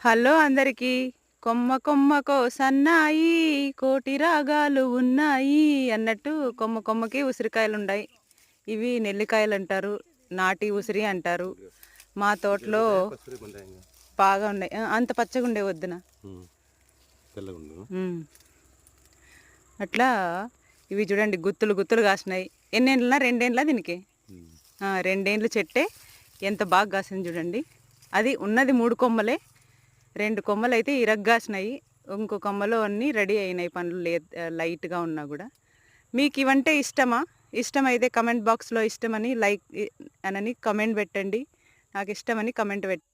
Hello అందరికీ. కొమ్మ కొమ్మకో సన్నాయి కోటి రాగాలు ఉన్నాయి అన్నట్టు కొమ్మ కొమ్మకి ఉసిరికాయలు ఉన్నాయి ఇవి నెల్లికాయలు అంటారు నాటి ఉసిరి అంటారు. మా తోటలో. బాగా ఉన్నాయి. ఆ, అంత పచ్చగా ఉండే వద్దున. ఉమ్. అట్లా ఇవి చూడండి గుత్తులు గుత్తులు కాసినాయి. ఎన్నేళ్ళ రెండేళ్ళ దీనికి. ఆ, రెండేండ్లు చెట్టే. ఎంత బాగా కాసింది చూడండి. అది ఉన్నది మూడు కొమ్మలే. రెండు కొమ్మలు అయితే ఇరగ్గాసినాయి. ఇంకో కొమ్మలో అన్నీ రెడీ అయినాయి పండ్లు లే లైట్గా ఉన్నా కూడా. మీకు ఇవంటే ఇష్టమా? ఇష్టమైతే కమెంట్ బాక్స్లో ఇష్టమని లైక్ అనని కమెంట్ పెట్టండి. నాకు ఇష్టమని కమెంట్ పెట్